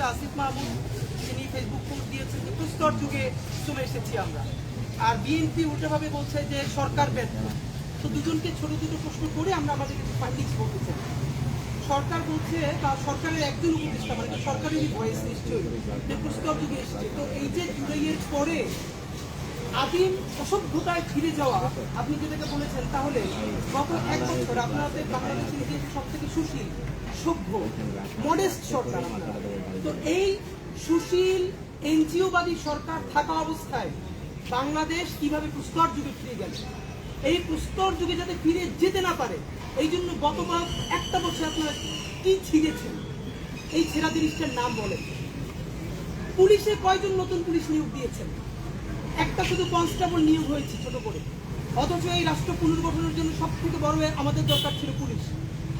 উপদেষ্টা আসিফ মাহমুদ, তিনি Facebook post দিয়েছেন যে প্রস্তর যুগে চলে এসেছি আমরা। আর বিএনপি উল্টোভাবে বলছে যে সরকার ব্যর্থ। তো দুজনকে ছোট দুটো প্রশ্ন করে আমরা আমাদের কিছু ফাইন্ডিংস বলতে চাই। সরকার বলছে বা সরকারের একজন উপদেষ্টা মানে সরকারেরই ভয়েস নিশ্চয়ই যে প্রস্তর যুগে এসেছে। তো এই যে জুলাইয়ের পরে আদিম অসভ্যতায় ফিরে যাওয়া, আপনি যেটাকে বলেছেন, তাহলে গত এক বছর আপনাদের বাংলাদেশের যে সব থেকে সুশীল, সভ্য মডেস্ট সরকার, তো এই সুশীল, এনজিওবাদী সরকার থাকা অবস্থায় বাংলাদেশ কীভাবে পুষ্কর যুগে ফিরে গেল? এই পুষ্কর যুগে যাতে ফিরে যেতে না পারে, এই জন্য গতবার একটা বছর আপনারা কি ছিঁড়েছেন? এই ছেঁড়া জিনিসটার নাম বলেন। পুলিশে কয়জন নতুন পুলিশ নিয়োগ দিয়েছেন? একটা শুধু কনস্টেবল নিয়োগ হয়েছে ছোট করে। অথচ এই রাষ্ট্র পুনর্গঠনের জন্য সব থেকে বড় আমাদের দরকার ছিল পুলিশ।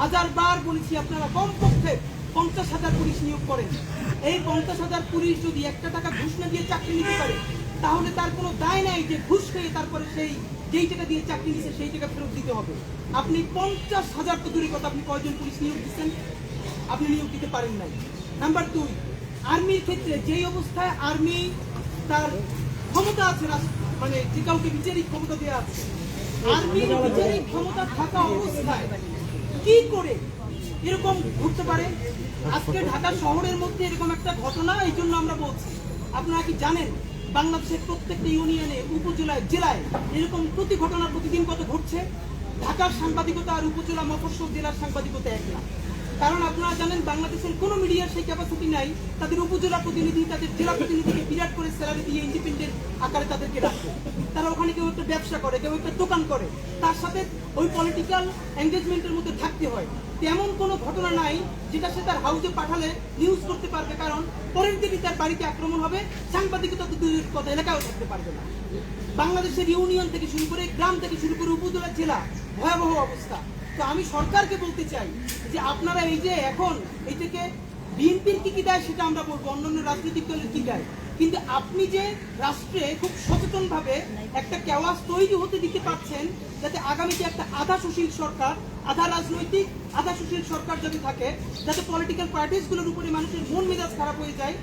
হাজার বার বলেছি আপনারা কমপক্ষে পঞ্চাশ হাজার পুলিশ নিয়োগ করেন। এই পঞ্চাশ হাজার পুলিশ যদি একটা টাকা ঘুষ না দিয়ে চাকরি নিতে পারে, তাহলে তার কোনো দায় নাই যে ঘুষ খেয়ে তারপরে সেই যেই টাকা দিয়ে চাকরি নিছে সেই টাকা ফেরত দিতে হবে। আপনি পঞ্চাশ হাজার তো দূরের কথা, আপনি কয়জন পুলিশ নিয়োগ দিচ্ছেন? আপনি নিয়োগ দিতে পারেন নাই। নাম্বার দুই, আর্মির ক্ষেত্রে যেই অবস্থায় আর্মি তার ক্ষমতা আছে মানে যে কাউকে বিচারিক ক্ষমতা দেওয়া আছে আর্মির বিচারিক ক্ষমতা থাকা অবস্থায় কি করে এরকম ঘটতে পারে? আজকে ঢাকা শহরের মধ্যে এরকম একটা ঘটনা, এই জন্য আমরা বলছি। আপনারা কি জানেন, বাংলাদেশের প্রত্যেকটা ইউনিয়নে, উপজেলায়, জেলায় এরকম প্রতি ঘটনা প্রতিদিন কত ঘটছে? ঢাকার সাংবাদিকতা আর উপজেলা মফস্বল জেলার সাংবাদিকতা এক না কারণ আপনারা জানেন বাংলাদেশের কোনো মিডিয়ার সেই ক্যাপাসিটি নাই। তাদের উপজেলা প্রতিনিধি, তাদের জেলা প্রতিনিধিকে বিরাট করে স্যালারি দিয়ে ইন্ডিপেন্ডেন্ট আকারে তাদেরকে রাখে তারা ওখানে কেউ একটা ব্যবসা করে, কেউ একটা দোকান করে। তার সাথে ওই পলিটিক্যাল এঙ্গেজমেন্টের মধ্যে থাকতে হয়। তেমন কোনো ঘটনা নাই যেটা সে তার হাউসে পাঠালে নিউজ করতে পারবে, কারণ পরের দিনই তার বাড়িতে আক্রমণ হবে। সাংবাদিকতা তো দূরের কথা এলাকাও থাকতে পারবে না। বাংলাদেশের ইউনিয়ন থেকে শুরু করে, গ্রাম থেকে শুরু করে উপজেলা, জেলা, ভয়াবহ অবস্থা। তো আমি সরকারকে বলতে চাই যে আপনারা এই যে এখন এই থেকে বিএনপির কি কি দেয় সেটা আমরা বলব, অন্যান্য রাজনৈতিক দলের কি দেয়? কিন্তু আপনি যে রাষ্ট্রে খুব সচেতন ভাবে একটা কেওয়াজ তৈরি হতে দিতে পারছেন, যাতে আগামীতে একটা আধা সুশীল সরকার, আধা রাজনৈতিক, আধা সুশীল সরকার যদি থাকে, যাতে পলিটিক্যাল পার্টিসগুলোর উপরে মানুষের মন মেজাজ খারাপ হয়ে যায়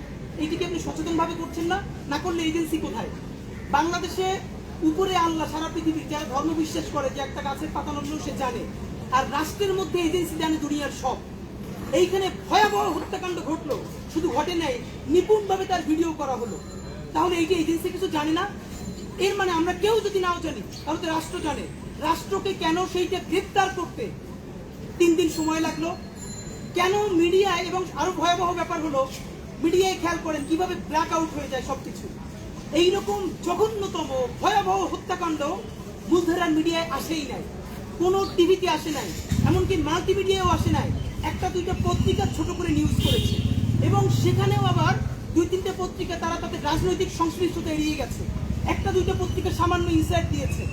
এইটিকে আপনি সচেতন ভাবে করছেন না? না করলে এজেন্সি কোথায়? বাংলাদেশে উপরে আল্লাহ সারা পৃথিবীর যারা ধর্ম বিশ্বাস করে যে একটা গাছের পাতা নড়লেও সে জানে। আর রাষ্ট্রের মধ্যে এজেন্সি জানে দুনিয়ার সব। এইখানে ভয়াবহ হত্যাকাণ্ড ঘটলো। শুধু ঘটে নাই, নিপুণভাবে তার ভিডিও করা হলো। তাহলে এই যে এজেন্সি কিছু জানে না? এর মানে আমরা কেউ যদি নাও জানি, তাহলে তো রাষ্ট্র জানে। রাষ্ট্রকে কেন সেইটা গ্রেপ্তার করতে? তিন দিন সময় লাগল। কেন মিডিয়ায় এবং আরও ভয়াবহ ব্যাপার হলো, মিডিয়ায় খেয়াল করেন কীভাবে ব্ল্যাক আউট হয়ে যায় সবকিছু। এইরকম জঘন্যতম, ভয়াবহ হত্যাকাণ্ড বুলধারার মিডিয়ায় আসেই নাই। কোনো টিভিতে আসে নাই, এমনকি মাল্টিমিডিয়াও আসে নাই। একটা, দুইটা পত্রিকা ছোট করে নিউজ করেছে। এবং সেখানেও আবার দুই, তিনটে পত্রিকা তারা তাদের রাজনৈতিক সংশ্লিষ্টতা এড়িয়ে গেছে। একটা, দুইটা পত্রিকা সামান্য ইনসাইট দিয়েছে।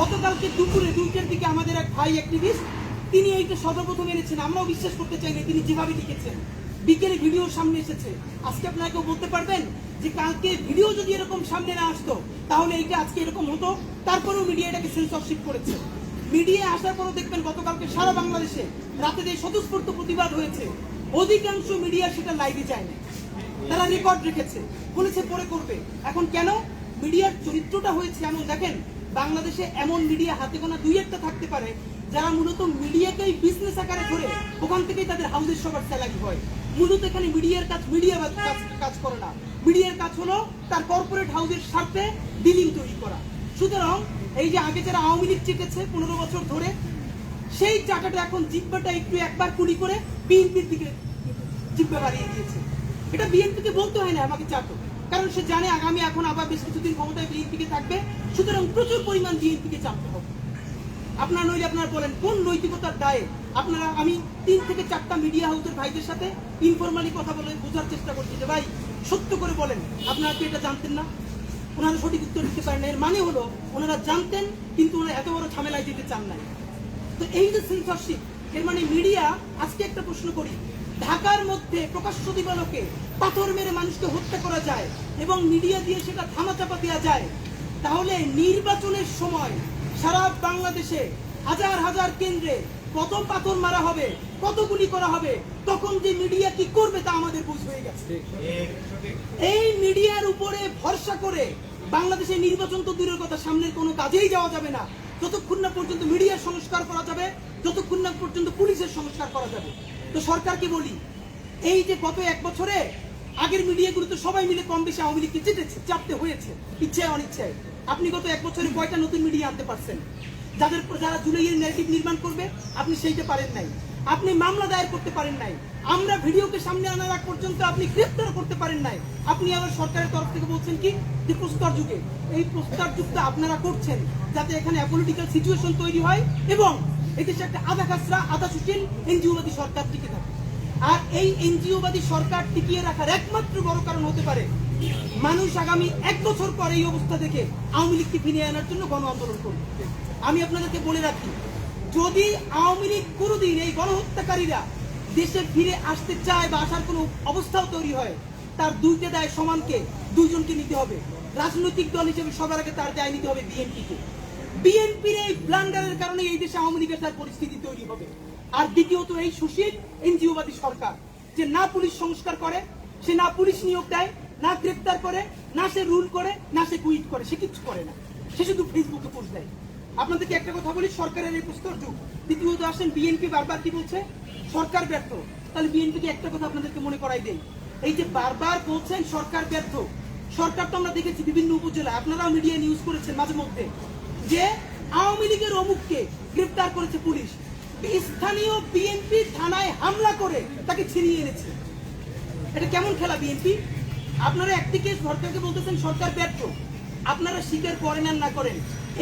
গতকালকে দুপুরে দুইটার দিকে আমাদের এক ভাই অ্যাক্টিভিস্ট তিনি এইটা সর্বপ্রথম এনেছেন। আমরাও বিশ্বাস করতে চাই না তিনি যেভাবে লিখেছেন। বিকেলে ভিডিও সামনে এসেছে। আজকে আপনারা কেউ বলতে পারবেন যে কালকে ভিডিও যদি এরকম সামনে না আসতো, তাহলে এইটা আজকে এরকম হতো। তারপরেও মিডিয়া এটাকে সেন্সরশিপ করেছে। মিডিয়া আসার পরও দেখবেন গতকালকে সারা বাংলাদেশে রাতে যে স্বতঃস্ফূর্ত প্রতিবাদ হয়েছে, অধিকাংশ মিডিয়া সেটা লাইভে যায় না তারা রেকর্ড রেখেছে, বলেছে পরে করবে। এখন কেন? মিডিয়ার চরিত্রটা হয়েছে এমন, দেখেন, বাংলাদেশে এমন মিডিয়া হাতে গোনা দুই একটা থাকতে পারে, যারা মূলত মিডিয়াকেই বিজনেস আকারে ধরে ওখান থেকেই তাদের হাউসের সবার স্যালারি হয়। মূলত এখানে মিডিয়ার কাজ, মিডিয়া কাজ করে না। মিডিয়ার কাজ হলো তার কর্পোরেট হাউসের স্বার্থে ডিলিং তৈরি করা। সুতরাং এই যে আগে যারা আওয়ামী লীগ চেটেছে পনেরো বছর ধরে, সেই চাকাটা এখন জিব্বাটা একটু একবার কুড়ি করে বিএনপির দিকে জিব্বা বাড়িয়ে দিয়েছে। এটা বিএনপিকে বলতে হয় না, আমাকে চাটো। কারণ সে জানে আগামী এখন আবার বেশ কিছুদিন ক্ষমতায় বিএনপিকে থাকবে। সুতরাং প্রচুর পরিমাণ বিএনপিকে চাপতে হবে। আপনারা নইলে আপনারা বলেন, কোন নৈতিকতার দায়ে আপনারা, আমি তিন থেকে চারটা মিডিয়া হাউসের ভাইদের সাথে ইনফরমালি কথা বলে বোঝার চেষ্টা করছি যে, ভাই, সত্য করে বলেন, আপনারা কি এটা জানতেন না? ওনারা সঠিক উত্তর দিতে পারেন এর মানে হলো ওনারা জানতেন, কিন্তু ওনারা এত বড় ঝামেলায় যেতে চান নাই। তো এই যে সেন্সরশিপ এর মানে মিডিয়া আজকে একটা প্রশ্ন করি, ঢাকার মধ্যে প্রকাশ্য দিবালোকে পাথর মেরে মানুষকে হত্যা করা যায় এবং মিডিয়া দিয়ে সেটা ধামাচাপা দেওয়া যায়, তাহলে নির্বাচনের সময় সারা বাংলাদেশে হাজার হাজার কেন্দ্রে কত পাথর মারা হবে কত গুলি করা হবে তখন যে মিডিয়া কি করবে তা আমাদের বুঝ হয়ে গেছে। এই মিডিয়ার উপরে ভরসা করে বাংলাদেশের নির্বাচন তো দূরের কথা সামনের কোনো কাজেই যাওয়া যাবে না। যতক্ষণ না পর্যন্ত মিডিয়ার সংস্কার করা যাবে যতক্ষণ না পর্যন্ত পুলিশের সংস্কার করা যাবে। তো সরকারকে বলি এই যে গত এক বছরে আগের মিডিয়াগুলো তো সবাই মিলে কম বেশি আওয়ামী লীগকে চেটেছে চাপতে হয়েছে ইচ্ছায় অনিচ্ছায়। আপনি গত এক বছরে কয়টা নতুন মিডিয়া আনতে পারছেন? যাদের যারা জুলাইয়ের ন্যারেটিভ নির্মাণ করবে, আপনি সেইটা পারেন নাই। আপনি মামলা দায়ের করতে পারেন নাই। আমরা ভিডিওকে সামনে আনার আগ পর্যন্ত আপনি গ্রেফতার করতে পারেন নাই। আপনি আবার সরকারের তরফ থেকে বলছেন কি? যে প্রস্তর যুগে। এই প্রস্তর যুগটা আপনারা করছেন, যাতে এখানে পলিটিক্যাল সিচুয়েশন তৈরি হয় এবং এদেশে একটা আধা খাসরা, আধা সুশীল এনজিওবাদী সরকার টিকে থাকে। আর এই এনজিওবাদী সরকার টিকিয়ে রাখার একমাত্র বড় কারণ হতে পারে মানুষ আগামী এক বছর পর এই অবস্থা থেকে আওয়ামী লীগকে ফিরিয়ে আনার জন্য গণ আন্দোলন করবে। আমি আপনাদেরকে বলে রাখি, যদি আওয়ামী লীগ কোনোদিন এই গণহত্যাকারীরা দেশে ফিরে আসতে চায় বা আসার কোনো অবস্থাও তৈরি হয়, তার দুইটা দায় সমানকে, দুইজনকে নিতে হবে। রাজনৈতিক দল হিসেবে সবার আগে তার দায় নিতে হবে বিএনপিকে। বিএনপির এই ব্লান্ডারের কারণে এই দেশে আওয়ামী লীগের তার পরিস্থিতি তৈরি হবে। আর দ্বিতীয়ত এই সুশীল এনজিওবাদী সরকার, যে না পুলিশ সংস্কার করে, সে না পুলিশ নিয়োগ দেয় না গ্রেপ্তার করে, না সে রুল করে, না সে কুইট করে, সে কিচ্ছু করে না। সে শুধু ফেসবুকে পোস্ট দেয়। আপনাদেরকে একটা কথা বলি, সরকারের এই প্রস্তর যুগ। দ্বিতীয়ত আসেন বিএনপি বারবার কি বলছে? সরকার ব্যর্থ। তাহলে বিএনপিকে একটা কথা আপনাদেরকে মনে করাই দেই। এই যে বারবার বলছেন সরকার ব্যর্থ, সরকার তো আমরা দেখেছি বিভিন্ন উপজেলায়, আপনারাও মিডিয়া নিউজ করেছেন মাঝে মধ্যে, যে আওয়ামী লীগের অমুককে গ্রেপ্তার করেছে পুলিশ। স্থানীয় বিএনপি থানায় হামলা করে তাকে ছিনিয়ে এনেছে। এটা কেমন খেলা বিএনপি আপনারা একদিকে সরকারকে বলতেছেন, সরকার ব্যর্থ। আপনারা স্বীকার করেন আর না করেন,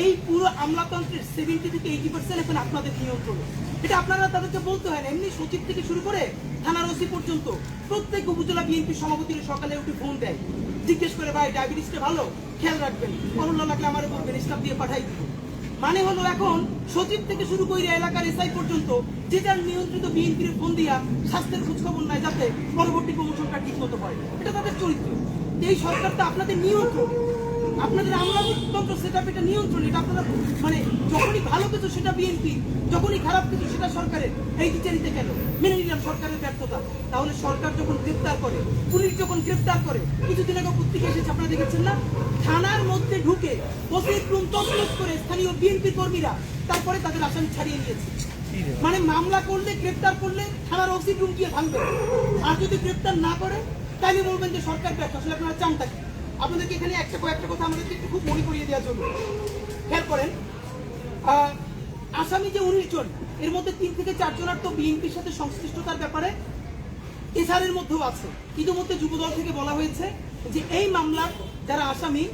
এই পুরো আমলাতন্ত্রের সেভেন্টি থেকে এইটি পার্সেন্ট এখন আপনাদের নিয়ন্ত্রণ। এটা আপনারা তাদেরকে বলতে হয় এমনি সচিব থেকে শুরু করে থানার ওসি পর্যন্ত প্রত্যেক উপজেলা বিএনপি সভাপতির সকালে উঠে ফোন দেয়। জিজ্ঞেস করে, ভাই ডায়াবেটিসটা ভালো? খেয়াল রাখবেন। করোনা লাগলে আমার বলবেন স্টাফ দিয়ে পাঠাই দিব। মানে হলো এখন সচিব থেকে শুরু করে এলাকার এসআই পর্যন্ত যে যার নিয়ন্ত্রিত বিএনপির ফোন দিয়া স্বাস্থ্যের খোঁজখবর নেয় যাতে পরবর্তী প্রমোশনটা ঠিক মতো হয়। এটা তাদের চরিত্র। এই সরকারটা আপনাদের নিয়ন্ত্রণ আপনাদের আমলাতন্ত্র সেটা এটা নিয়ন্ত্রণ, এটা আপনারা মানে যখনই ভালো কিছু সেটা বিএনপি, যখনই খারাপ কিছু সেটা সরকারের, এই বিচারিতে কেন? মেনে নিলাম সরকারের ব্যর্থতা। তাহলে সরকার যখন গ্রেপ্তার করে, পুলিশ যখন গ্রেপ্তার করে, কিছুদিন আগে পত্রিকা এসেছে, আপনারা দেখেছেন না? থানার মধ্যে ঢুকে ওসির রুম তসনস করে স্থানীয় বিএনপি কর্মীরা তারপরে তাদের আসামি ছাড়িয়ে নিয়েছে। মানে মামলা করলে, গ্রেপ্তার করলে থানার ওসি রুম গিয়ে ভাঙবে। আর যদি গ্রেপ্তার না করে তাহলে বলবেন যে সরকার ব্যর্থ। আসলে আপনারা চানটা কি? আপনাদেরকে এখানে একটা কয়েকটা কথা আমাদেরকে একটু খুব মনে করিয়ে দেওয়ার জন্য। খেয়াল করেন আসামি যে উনিশ জন, এর মধ্যে তিন থেকে চারজনের তো বিএনপির সাথে সংশ্লিষ্টতার ব্যাপারে এসআরের মধ্যেও আছে। ইতিমধ্যে যুবদল থেকে বলা হয়েছে যে এই মামলার যারা আসামি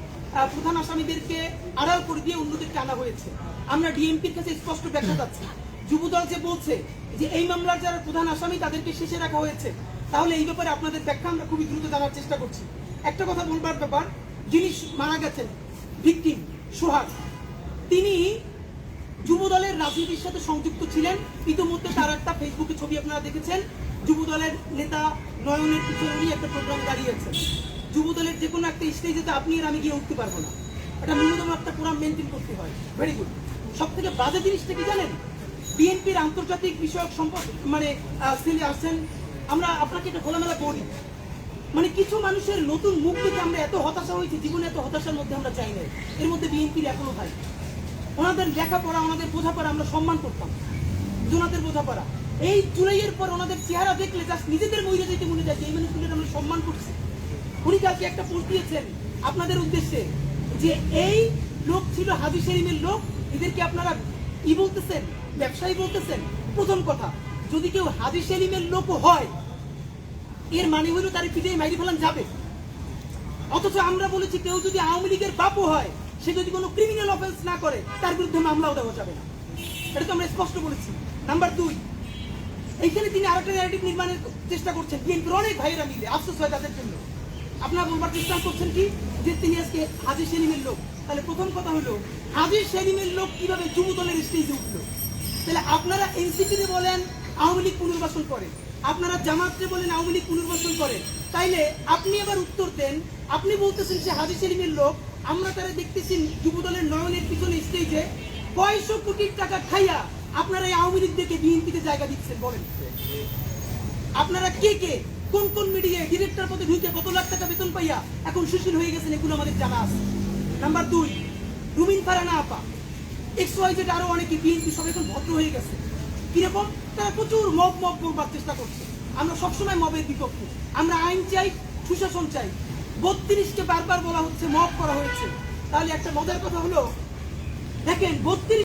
প্রধান আসামিদেরকে আড়াল করে দিয়ে অন্যদেরকে আনা হয়েছে। আমরা ডিএমপির কাছে স্পষ্ট ব্যাখ্যা যাচ্ছে। যুবদল যে বলছে যে এই মামলার যারা প্রধান আসামি, তাদেরকে শেষে রাখা হয়েছে, তাহলে এই ব্যাপারে আপনাদের ব্যাখ্যা আমরা খুবই দ্রুত জানার চেষ্টা করছি। একটা কথা বলবার ব্যাপার, যিনি মারা গেছেন, ভিকটিম, সোহাগ, তিনি যুব দলের রাজনীতির সাথে সংযুক্ত ছিলেন। ইতিমধ্যে তার একটা ফেসবুকে ছবি আপনারা দেখেছেন যুব দলের নেতা নয়নের পিছনে একটা প্রোগ্রাম দাঁড়িয়েছেন। যুব দলের যে কোনো একটা স্টেজে তো আপনি আর আমি গিয়ে উঠতে পারব না। এটা ন্যূনতম একটা প্রোগ্রাম মেনটেন করতে হয়। ভেরি গুড সব থেকে বাজে জিনিসটা কি জানেন? বিএনপির আন্তর্জাতিক বিষয়ক সম্পর্ক মানে সিলে আসছেন আমরা আপনাকে এটা খোলামেলা বলি। মানে কিছু মানুষের নতুন মুখ দেখে আমরা এত হতাশা হয়েছি, জীবনে এত হতাশার মধ্যে আমরা চাই নাই। এর মধ্যে বিএনপির এখনও ভাই। ওনাদের লেখাপড়া, ওনাদের বোঝাপড়া আমরা সম্মান করতাম। জোনাদের বোঝাপড়া। এই জুলাইয়ের পর ওনাদের চেহারা দেখলে জাস্ট নিজেদের মহিলা যেতে মনে যায় যে এই মানুষগুলোর আমরা সম্মান করছি। উনি কালকে একটা পোস্ট দিয়েছেন আপনাদের উদ্দেশ্যে যে এই লোক ছিল হাজি সেলিমের লোক, এদেরকে আপনারা কি বলতেছেন, ব্যবসায়ী বলতেছেন, প্রথম কথা। যদি কেউ হাজি সেলিমের লোকও হয় এর মানে হলো তার পিঠে মাইরি ফেলান যাবে। অথচ আমরা বলেছি কেউ যদি আওয়ামী লীগের বাপও হয়, সে যদি কোনো ক্রিমিনাল অফেন্স না করে, তার বিরুদ্ধে মামলাও দেওয়া যাবে না। এটা তো আমরা স্পষ্ট বলেছি। নাম্বার দুই, এইখানে তিনি আরেকটা ন্যারেটিভ নির্মাণের চেষ্টা করছেন। বিএনপির অনেক ভাইয়েরা মিলে, আফসোস হয় তাদের জন্য। আপনারা বলবার চেষ্টা করছেন কি? যে তিনি আজকে হাজির সেলিমের লোক। তাহলে প্রথম কথা হলো হাজির সেলিমের লোক কীভাবে যুব দলের স্টেজে উঠল? তাহলে আপনারা এনসিপিতে বলেন, আওয়ামী লীগ পুনর্বাসন করে। আপনারা জামাতরে বলেন আওয়ামী লীগ পুনর্বাসন করে। তাইলে আপনি এবার উত্তর দেন। আপনি বলতেছেন সে হাজি সেলিমের লোক, আমরা তারা দেখতেছি যুবদলের নয়নের পিছনে স্টেজে কয়শো কোটি টাকা খাইয়া আপনারা এই আওয়ামী লীগ দেখে বিএনপিতে জায়গা দিচ্ছেন, বলেন। আপনারা কে কে? কোন কোন মিডিয়ায় ডিরেক্টর পদে ঢুকে কত লাখ টাকা বেতন পাইয়া এখন সুশীল হয়ে গেছেন এগুলো আমাদের জানা আছে। নাম্বার দুই, রুমিন ফারানা আপা। এক্স ওয়াই জেড আরও অনেকে বিএনপি সব এখন ভদ্র হয়ে গেছে। কীরকম? তারা প্রচুর মব মব করবার চেষ্টা করছে। আমরা সবসময় মবের বিপক্ষে। আমরা আইন চাই, সুশাসন চাই। বত্রিশকে বারবার বলা হচ্ছে, মব করা হয়েছে। তাহলে একটা মজার কথা হলো, দেখেন, বত্রিশ